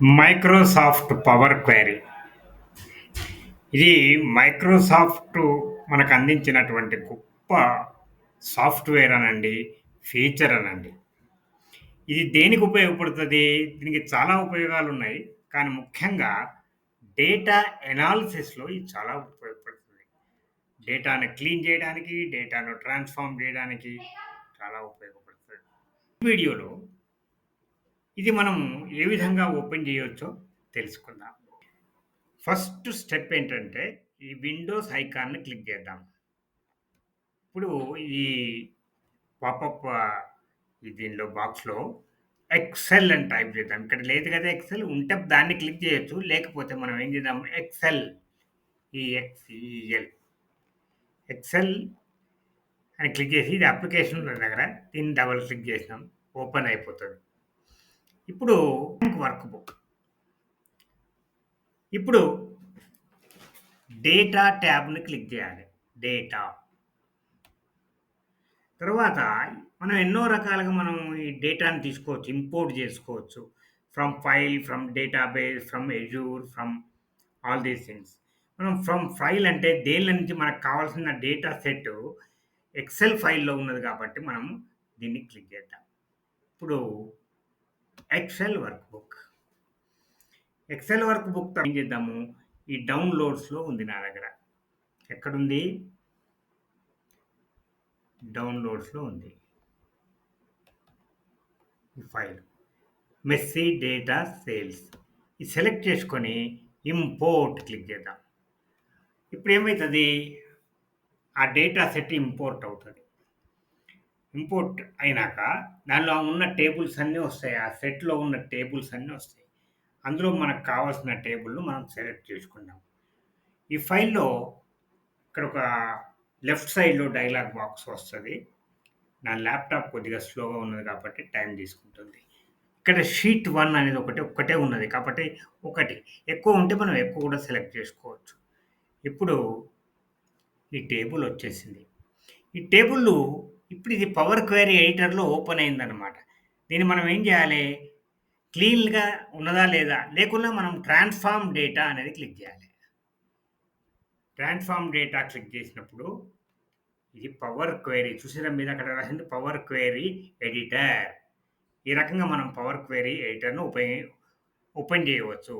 Microsoft power query ఇది Microsoft మనకు అందించినటువంటి గొప్ప సాఫ్ట్‌వేర్ అనండి, ఫీచర్ అనండి. ఇది దేనికి ఉపయోగపడుతుంది దీనికి చాలా ఉపయోగాలు ఉన్నాయి కానీ ముఖ్యంగా డేటా ఎనాలిసిస్‌లో ఇది చాలా ఉపయోగపడుతుంది. డేటాను క్లీన్ చేయడానికి డేటాను ట్రాన్స్‌ఫార్మ్ చేయడానికి చాలా ఉపయోగపడుతుంది ఈ వీడియోలో ఇది మనం ఏ విధంగా ఓపెన్ చేయవచ్చో తెలుసుకుందాం. ఫస్ట్ స్టెప్ ఏంటంటే, ఈ విండోస్ ఐకాన్‌ని క్లిక్ చేద్దాం ఇప్పుడు ఈ పాపప్ దీనిలో బాక్స్‌లో ఎక్సెల్ అని టైప్ చేద్దాం. ఇక్కడ లేదు కదా ఎక్సెల్. ఉంటే దాన్ని క్లిక్ చేయొచ్చు. లేకపోతే మనం ఏం చేద్దాం Excel E X E L Excel అని క్లిక్ చేసి ఇది అప్లికేషన్ దగ్గర దీన్ని డబుల్ క్లిక్ చేసినాం. ఓపెన్ అయిపోతుంది ఇప్పుడు వర్క్ బుక్. ఇప్పుడు డేటా ట్యాబ్‌ని క్లిక్ చేయాలి. డేటా. తర్వాత మనం ఎన్నో రకాలుగా మనం ఈ డేటాను తీసుకోవచ్చు. ఇంపోర్ట్ చేసుకోవచ్చు. From file, from database, from Azure, from all these things. మనం ఫ్రమ్ ఫైల్ అంటే దేని నుంచి మనకు కావాల్సిన డేటా సెట్ ఎక్సెల్ ఫైల్‌లో ఉన్నది కాబట్టి మనం దీన్ని క్లిక్ చేద్దాం. ఇప్పుడు Excel work book. Excel work book ఏం చేద్దాము? ఈ డౌన్‌లోడ్స్‌లో ఉంది నా దగ్గర. ఎక్కడుంది? డౌన్‌లోడ్స్‌లో ఉంది. ఈ ఫైల్. Messy data sales. ఇది సెలెక్ట్ చేసుకొని ఇంపోర్ట్ క్లిక్ చేద్దాం. ఇప్పుడు ఏమవుతుంది ఆ డేటా సెట్ ఇంపోర్ట్ అవుతుంది ఇంపోర్ట్ అయినాక దానిలో ఉన్న టేబుల్స్ అన్నీ వస్తాయి. ఆ సెట్‌లో ఉన్న టేబుల్స్ అన్నీ వస్తాయి. అందులో మనకు కావాల్సిన టేబుల్‌ను మనం సెలెక్ట్ చేసుకుందాం. ఈ ఫైల్‌లో ఇక్కడ ఒక లెఫ్ట్ సైడ్‌లో డైలాగ్ బాక్స్ వస్తుంది నా ల్యాప్‌టాప్ కొద్దిగా స్లోగా ఉన్నది కాబట్టి టైం తీసుకుంటుంది. ఇక్కడ షీట్ వన్ అనేది ఒకటి ఒక్కటే ఉన్నది. కాబట్టి ఒకటి. ఎక్కువ ఉంటే మనం ఎక్కువ కూడా సెలెక్ట్ చేసుకోవచ్చు. ఇప్పుడు ఈ టేబుల్ వచ్చేసింది. ఈ టేబుల్ ఇప్పుడు ఇది పవర్ క్వైరీ ఎడిటర్‌లో ఓపెన్ అయిందనమాట దీన్ని మనం ఏం చేయాలి? క్లీన్‌గా ఉన్నదా లేదా? లేకుండా మనం ట్రాన్స్‌ఫార్మ్ డేటా అనేది క్లిక్ చేయాలి. ట్రాన్స్‌ఫార్మ్ డేటా క్లిక్ చేసినప్పుడు ఇది పవర్ క్వైరీ చూసిన మీద అక్కడ రాసింది పవర్ క్వైరీ ఎడిటర్. ఈ రకంగా మనం పవర్ క్వైరీ ఎడిటర్‌ను ఉపయోగ ఓపెన్ చేయవచ్చు.